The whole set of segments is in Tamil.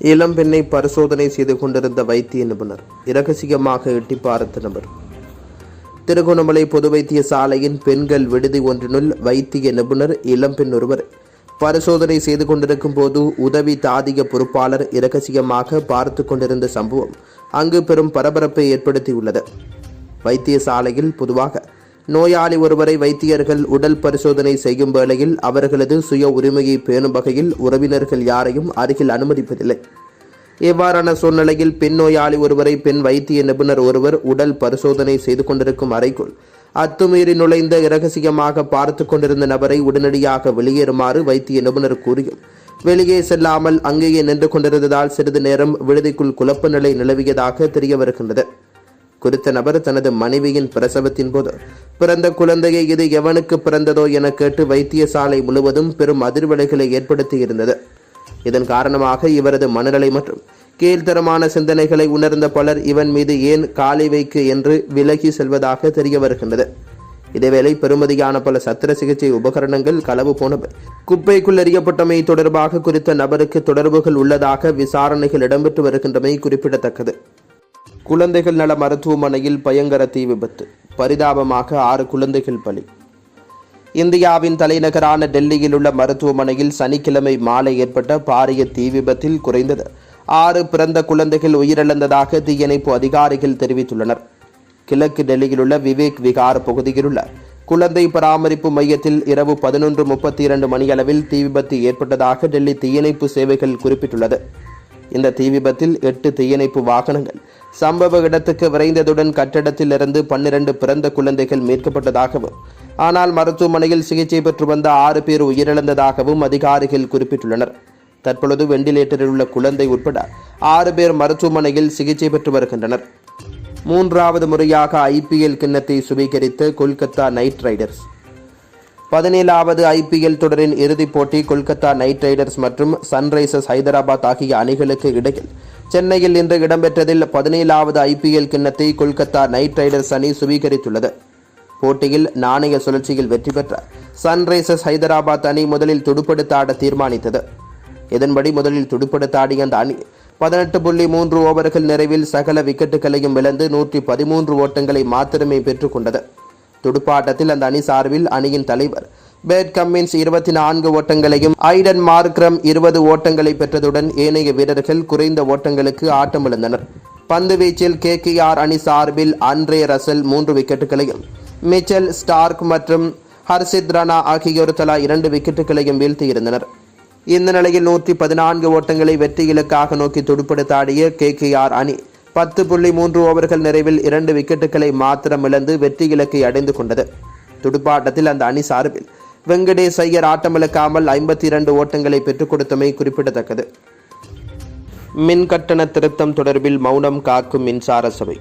இளம் பெண்ணை பரிசோதனை செய்து கொண்டிருந்த வைத்திய நிபுணர் இரகசியமாக எட்டி பார்த்த நபர். திருகோணமலை பொது வைத்திய சாலையின் பெண்கள் விடுதி ஒன்றினுள் வைத்திய நிபுணர் இளம்பெண் ஒருவர் பரிசோதனை செய்து கொண்டிருக்கும் போது உதவி தாதிக பொறுப்பாளர் இரகசியமாக பார்த்து கொண்டிருந்த சம்பவம் அங்கு பெரும் பரபரப்பை ஏற்படுத்தியுள்ளது. வைத்தியசாலையில் பொதுவாக நோயாளி ஒருவரை வைத்தியர்கள் உடல் பரிசோதனை செய்யும் வேளையில் அவர்களது சுய உரிமையை பேணும் வகையில் உறவினர்கள் யாரையும் அருகில் அனுமதிப்பதில்லை. இவ்வாறான சூழ்நிலையில் பெண் நோயாளி ஒருவரை பெண் வைத்திய நிபுணர் ஒருவர் உடல் பரிசோதனை செய்து கொண்டிருக்கும் அறைக்குள் அத்துமீறி நுழைந்த இரகசியமாக பார்த்து கொண்டிருந்த நபரை உடனடியாக வெளியேறுமாறு வைத்திய நிபுணர் கூறியும். வெளியே செல்லாமல் அங்கேயே நின்று கொண்டிருந்ததால் சிறிது நேரம் விடுதிக்குள் குழப்ப நிலை நிலவியதாக தெரிய வருகின்றது. குறித்த நபர் தனது மனைவியின் பிரசவத்தின் போது பிறந்த குழந்தையை இது எவனுக்கு பிறந்ததோ என கேட்டு வைத்தியசாலை முழுவதும் பெரும் அதிர்வலைகளை ஏற்படுத்தியிருந்தது. இதன் காரணமாக இவரது மனநிலை மற்றும் கீழ்த்தரமான சிந்தனைகளை உணர்ந்த பலர் இவன் மீது ஏன் காலை வைக்கு என்று விலகி செல்வதாக தெரிய வருகின்றது. இதேவேளை பெறுமதியான பல சத்திர சிகிச்சை உபகரணங்கள் களவு போனவை. குப்பைக்குள் எறியப்பட்டமை தொடர்பாக குறித்த நபருக்கு தொடர்புகள் உள்ளதாக விசாரணைகள் இடம்பெற்று வருகின்றமை குறிப்பிடத்தக்கது. குழந்தைகள் நல மருத்துவமனையில் பயங்கர தீ விபத்து. பரிதாபமாக ஆறு குழந்தைகள் பலி. இந்தியாவின் தலைநகரான டெல்லியில் உள்ள மருத்துவமனையில் சனிக்கிழமை மாலை ஏற்பட்ட பாரிய தீ விபத்தில் குறைந்தது ஆறு பிறந்த குழந்தைகள் உயிரிழந்ததாக தீயணைப்பு அதிகாரிகள் தெரிவித்துள்ளனர். கிழக்கு டெல்லியில் உள்ள விவேக் விகார் பகுதியில் உள்ள குழந்தை பராமரிப்பு மையத்தில் இரவு பதினொன்று முப்பத்தி இரண்டு மணியளவில் தீ விபத்து ஏற்பட்டதாக டெல்லி தீயணைப்பு சேவைகள் குறிப்பிட்டுள்ளது. இந்த தீ விபத்தில் எட்டு தீயணைப்பு வாகனங்கள் சம்பவ இடத்துக்கு விரைந்ததுடன் கட்டடத்திலிருந்து பன்னிரண்டு பிறந்த குழந்தைகள் மீட்கப்பட்டதாகவும் ஆனால் மருத்துவமனையில் சிகிச்சை பெற்று வந்த ஆறு பேர் உயிரிழந்ததாகவும் அதிகாரிகள் குறிப்பிட்டுள்ளனர். தற்பொழுது வெண்டிலேட்டரில் உள்ள குழந்தை உட்பட ஆறு பேர் மருத்துவமனையில் சிகிச்சை பெற்று வருகின்றனர். மூன்றாவது முறையாக ஐபிஎல் கிண்ணத்தை சுவீகரித்த கொல்கத்தா நைட் ரைடர்ஸ். பதினேழாவது ஐபிஎல் தொடரின் இறுதிப் போட்டி கொல்கத்தா நைட் ரைடர்ஸ் மற்றும் சன்ரைசர்ஸ் ஹைதராபாத் ஆகிய அணிகளுக்கு இடையில். சென்னையில் இன்று இடம்பெற்றதில் பதினேழாவது ஐபிஎல் கிண்ணத்தை கொல்கத்தா நைட் ரைடர்ஸ் அணி சுவீகரித்துள்ளது. போட்டியில் நாணய சுழற்சியில் வெற்றி பெற்ற சன்ரைசர்ஸ் ஹைதராபாத் அணி முதலில் துடுப்படுத்தாட தீர்மானித்தது. இதன்படி முதலில் துடுப்படுத்தாடிய அந்த அணி பதினெட்டு புள்ளி மூன்று ஓவர்கள் நிறைவில் சகல விக்கெட்டுகளையும் இழந்து நூற்றி பதிமூன்று ஓட்டங்களை மாத்திரமே பெற்றுக்கொண்டது துடுப்பாட்டத்தில் அந்த அணி சார்பில் அணியின் தலைவர். பேட் கம்மின்ஸ் இருபத்தி நான்கு ஓட்டங்களையும் ஐடன் மார்க்ரம் இருபது ஓட்டங்களை பெற்றதுடன் ஏனைய வீரர்கள் குறைந்த ஓட்டங்களுக்கு ஆட்டமிழந்தனர் பந்து வீச்சில் ஆர் அணி சார்பில் அன்றே ரசல் மூன்று விக்கெட்டுகளையும் மிச்சல் ஸ்டார்க் மற்றும் ஹர்ஷித் ராணா ஆகியோர் தலா இரண்டு விக்கெட்டுகளையும் வீழ்த்தியிருந்தனர். இந்த நிலையில் நூற்றி பதினான்கு ஓட்டங்களை வெற்றி இலக்காக நோக்கி துடுப்படுத்தாடிய ஆர் அணி பத்து புள்ளி மூன்று ஓவர்கள் நிறைவில் இரண்டு விக்கெட்டுகளை மாத்திரம் இழந்து வெற்றி இலக்கை அடைந்து கொண்டது. துடுப்பாட்டத்தில் அந்த அணி சார்பில் வெங்கடேஷ் ஐயர் ஆட்டமிழக்காமல் ஐம்பத்தி இரண்டு ஓட்டங்களை பெற்றுக் கொடுத்தமை குறிப்பிடத்தக்கது. மின் கட்டண திருத்தம் தொடர்பில் மௌனம் காக்கும் மின்சார சபை.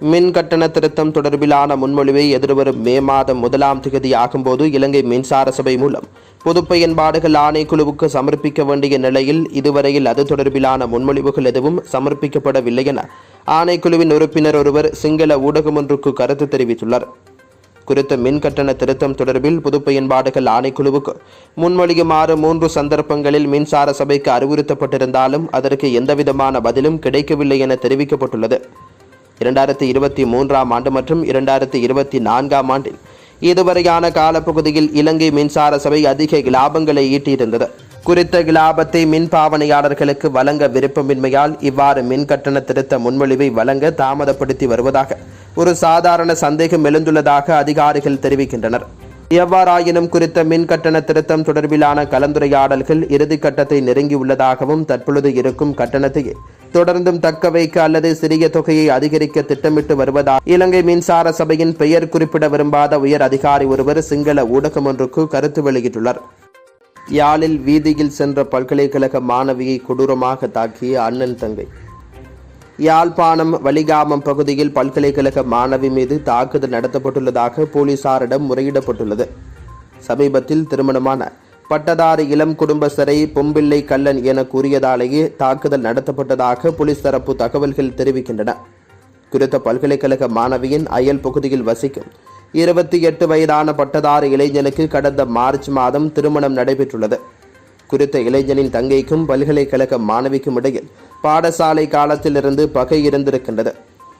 மின் கட்டண திருத்தம் தொடர்பிலான முன்மொழிவை எதிர்வரும் மே மாதம் முதலாம் தேதி ஆகும்போது இலங்கை மின்சார சபை மூலம் பொது பயன்பாடுகள் ஆணைக்குழுவுக்கு சமர்ப்பிக்க வேண்டிய நிலையில் இதுவரையில் அது தொடர்பிலான முன்மொழிவுகள் எதுவும் சமர்ப்பிக்கப்படவில்லை என ஆணைக்குழுவின் உறுப்பினர் ஒருவர் சிங்கள ஊடகம் ஒன்றுக்கு கருத்து தெரிவித்துள்ளார். குறித்த மின் கட்டண திருத்தம் தொடர்பில் பொது பயன்பாடுகள் ஆணைக்குழுவுக்கு முன்மொழியுமாறு மூன்று சந்தர்ப்பங்களில் மின்சார சபைக்கு அறிவுறுத்தப்பட்டிருந்தாலும் அதற்கு எந்தவிதமான பதிலும் கிடைக்கவில்லை என தெரிவிக்கப்பட்டுள்ளது. இரண்டாயிரத்தி இருபத்தி மூன்றாம் ஆண்டு மற்றும் இரண்டாயிரத்தி இருபத்தி நான்காம் ஆண்டில். இதுவரையான காலப்பகுதியில் இலங்கை மின்சார சபை அதிக இலாபங்களை ஈட்டியிருந்தது. குறித்த இலாபத்தை மின் பாவனையாளர்களுக்கு வழங்க விருப்பமின்மையால் இவ்வாறு மின் கட்டண திருத்த முன்மொழிவை வழங்க தாமதப்படுத்தி வருவதாக ஒரு சாதாரண சந்தேகம் எழுந்துள்ளதாக அதிகாரிகள் தெரிவிக்கின்றனர். எவ்வாறாயினும் குறித்த மின் கட்டண திருத்தம் தொடர்பிலான கலந்துரையாடல்கள் இறுதிக்கட்டத்தை நெருங்கியுள்ளதாகவும் தற்பொழுது இருக்கும் கட்டணத்தை தொடர்ந்தும் தக்க வைக்க அல்லது சிறிய தொகையை அதிகரிக்க திட்டமிட்டு வருவதாக இலங்கை மின்சார சபையின் பெயர் குறிப்பிட விரும்பாத உயர் அதிகாரி ஒருவர் சிங்கள ஊடகம் ஒன்றுக்கு கருத்து வெளியிட்டுள்ளார். யாழில் வீதியில் சென்ற பல்கலைக்கழக மாணவியை கொடூரமாக தாக்கிய அண்ணன் தங்கை. யாழ்ப்பாணம் வலிகாமம் பகுதியில் பல்கலைக்கழக மாணவி மீது தாக்குதல் நடத்தப்பட்டுள்ளதாக போலீசாரிடம் முறையிடப்பட்டுள்ளது. சமீபத்தில் திருமணமான பட்டதாரி இளம் குடும்பஸ்தரை பொம்பிள்ளை கல்லன் என கூறியதாலேயே தாக்குதல் நடத்தப்பட்டதாக போலீஸ் தரப்பு தகவல்கள் தெரிவிக்கின்றன. குறித்த பல்கலைக்கழக மாணவியின் அயல் பகுதியில் வசிக்கும் இருபத்தி எட்டு வயதான பட்டதாரி இளைஞனுக்கு கடந்த மார்ச் மாதம் திருமணம் நடைபெற்றுள்ளது. குறித்த இளைஞனின் தங்கைக்கும் பல்கலைக்கழக மாணவிக்கும் இடையில் பாடசாலை காலத்திலிருந்து பகை இருந்திருக்கின்றது.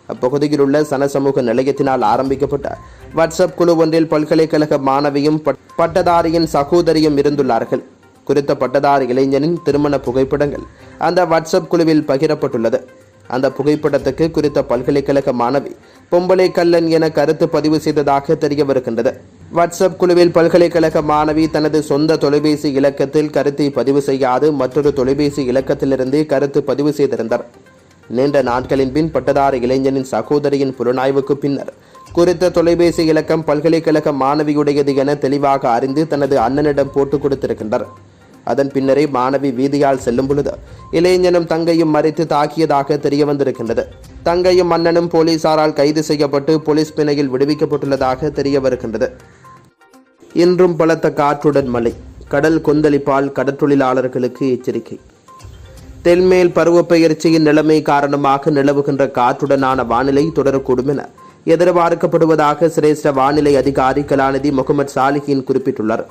அப்பகுதியில் உள்ள சனசமூக நிலையத்தினால் ஆரம்பிக்கப்பட்ட வாட்ஸ்அப் குழு ஒன்றில் பல்கலைக்கழக மாணவியும் பட்- பட்டதாரியின் சகோதரியும் இருந்துள்ளார்கள். குறித்த பட்டதாரி இளைஞனின் திருமண புகைப்படங்கள் அந்த வாட்ஸ்அப் குழுவில் பகிரப்பட்டுள்ளது. அந்த புகைப்படத்துக்கு குறித்த பல்கலைக்கழக மாணவி பொம்பளை கல்லன் என கருத்து பதிவு செய்ததாக தெரிய வருகின்றது வாட்ஸ்அப் குழுவில் பல்கலைக்கழக மாணவி தனது சொந்த தொலைபேசி இலக்கத்தில் கருத்தை பதிவு செய்யாது மற்றொரு தொலைபேசி இலக்கத்திலிருந்து கருத்து பதிவு செய்திருந்தார். நீண்ட நாட்களின் பின் பட்டதாரி இளைஞனின் சகோதரியின் புலனாய்வுக்கு பின்னர் குறித்த தொலைபேசி இலக்கம் பல்கலைக்கழக மாணவியுடையது என தெளிவாக அறிந்து தனது அண்ணனிடம் போட்டுக் கொடுத்திருக்கின்றார். அதன் பின்னரே மாணவி வீதியால் செல்லும் பொழுது இளைஞனும் தங்கையும் மறைத்து தாக்கியதாக தெரிய வந்திருக்கின்றது தங்கையும் அண்ணனும் போலீசாரால் கைது செய்யப்பட்டு போலீஸ் பிணையில் விடுவிக்கப்பட்டுள்ளதாக தெரிய வருகின்றது இன்றும் பலத்த காற்றுடன் மழை. கடல் கொந்தளிப்பால் கடற்றொழிலாளர்களுக்கு எச்சரிக்கை. தென்மேல் பருவப்பெயர்ச்சியின் நிலைமை காரணமாக நிலவுகின்ற காற்றுடனான வானிலை தொடரக்கூடும் என எதிர்பார்க்கப்படுவதாக சிரேஷ்ட வானிலை அதிகாரி கலாநிதி முகமது சாலிஹின் குறிப்பிட்டுள்ளார்.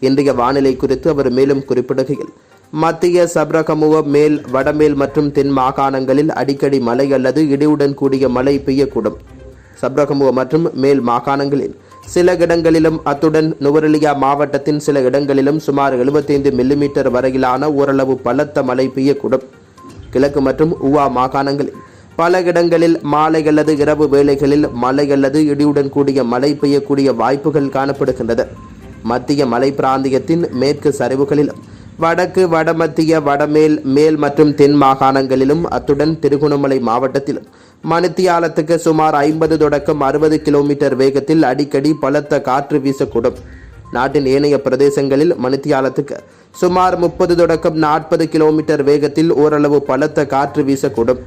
இன்றைய வானிலை குறித்து அவர் மேலும் குறிப்பிடுகையில் மத்திய சப்ரகமுவ மேல் வடமேல் மற்றும் தென் மாகாணங்களில் அடிக்கடி மழை அல்லது இடியுடன் கூடிய மழை பெய்யக்கூடும். சப்ரகமுவ மற்றும் மேல் மாகாணங்களில் சில இடங்களிலும் அத்துடன் நுவரெலியா மாவட்டத்தின் சில இடங்களிலும் சுமார் 75 மில்லிமீட்டர் வரையிலான ஓரளவு பலத்த மழை பெய்யக்கூடும். கிழக்கு மற்றும் உவா மாகாணங்களில் பல இடங்களில் மாலை அல்லது இரவு வேளைகளில் மழை அல்லது இடியுடன் கூடிய மழை பெய்யக்கூடிய வாய்ப்புகள் காணப்படுகின்றது. மத்திய மலை பிராந்தியத்தின் மேற்கு சரிவுகளிலும் வடக்கு வடமத்திய வடமேல் மேல் மற்றும் தென் மாகாணங்களிலும் அத்துடன் திருகோணமலை மாவட்டத்திலும் மணித்தியாலத்துக்கு சுமார் ஐம்பது தொடக்கம் அறுபது கிலோமீட்டர் வேகத்தில் அடிக்கடி பலத்த காற்று வீசக்கூடும். நாட்டின் ஏனைய பிரதேசங்களில் மணித்தியாலத்துக்கு சுமார் முப்பது தொடக்கம் நாற்பது கிலோமீட்டர் வேகத்தில் ஓரளவு பலத்த காற்று வீசக்கூடும்.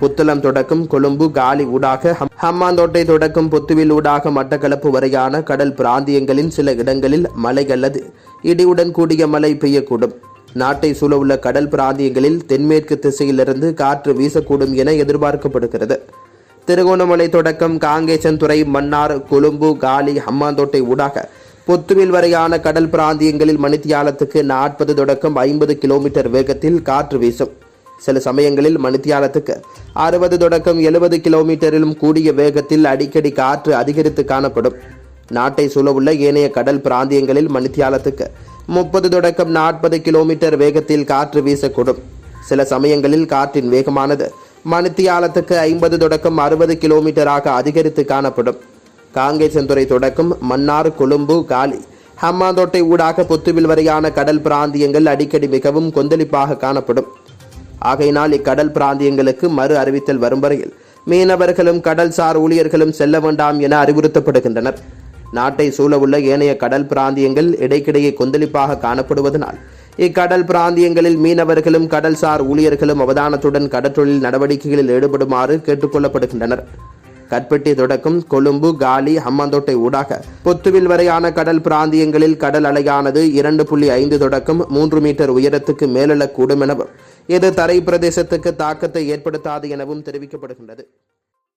புத்தளம் தொடக்கம் கொழும்பு காலி ஊடாக ஹம்- ஹம்மாந்தோட்டை தொடக்கம் புத்துவில் ஊடாக மட்டக்களப்பு வரையான கடல் பிராந்தியங்களின் சில இடங்களில் மழை அல்லது இடியுடன் கூடிய மழை பெய்யக்கூடும். நாட்டை சூழவுள்ள கடல் பிராந்தியங்களில் தென்மேற்கு திசையிலிருந்து காற்று வீசக்கூடும் என எதிர்பார்க்கப்படுகிறது. திருகோணமலை தொடக்கம் காங்கேசன்துறை மன்னார் கொழும்பு காலி ஹம்மாந்தோட்டை ஊடாக பொத்துவில் வரையான கடல் பிராந்தியங்களில் மணித்தியாலத்துக்கு நாற்பது தொடக்கம் ஐம்பது கிலோமீட்டர் வேகத்தில் காற்று வீசும். சில சமயங்களில் மணித்தியாலத்துக்கு. அறுபது தொடக்கம் எழுபது கிலோமீட்டரிலும் கூடிய வேகத்தில் அடிக்கடி காற்று அதிகரித்து காணப்படும். நாட்டை சூழவுள்ள ஏனைய கடல் பிராந்தியங்களில் மணித்தியாலத்துக்கு முப்பது தொடக்கம் நாற்பது கிலோமீட்டர் வேகத்தில் காற்று வீசக்கூடும். சில சமயங்களில் காற்றின் வேகமானது மணித்தியாலத்துக்கு ஐம்பது தொடக்கம் அறுபது கிலோமீட்டராக அதிகரித்து காணப்படும். காங்கேசன்துறை தொடக்கம் மன்னார் கொழும்பு காலி ஹம்மாந்தோட்டை ஊடாக புத்துவில் வரையான கடல் பிராந்தியங்கள் அடிக்கடி மிகவும் கொந்தளிப்பாக காணப்படும். ஆகையினால் இக்கடல் பிராந்தியங்களுக்கு மறு அறிவித்தல் வரும் வரையில் மீனவர்களும் கடல்சார் ஊழியர்களும் செல்ல வேண்டாம் என அறிவுறுத்தப்படுகின்றனர். நாட்டை சூழவுள்ள ஏனைய கடல் பிராந்தியங்கள் இடைக்கிடையே கொந்தளிப்பாக காணப்படுவதனால் இக்கடல் பிராந்தியங்களில் மீனவர்களும் கடல்சார் ஊழியர்களும் அவதானத்துடன் கடற்றொழில் நடவடிக்கைகளில் ஈடுபடுமாறு கேட்டுக்கொள்ளப்படுகின்றனர். கற்பட்டி தொடக்கம் கொழும்பு காலி ஹம்மாந்தோட்டை ஊடாக பொத்துவில் வரையான கடல் பிராந்தியங்களில் கடல் அலையானது இரண்டு புள்ளி ஐந்து தொடக்கம் மூன்று மீட்டர் உயரத்துக்கு மேலெழக்கூடும் எனவும் இது தரை பிரதேசத்துக்கு தாக்கத்தை ஏற்படுத்தாது எனவும் தெரிவிக்கப்படுகின்றது.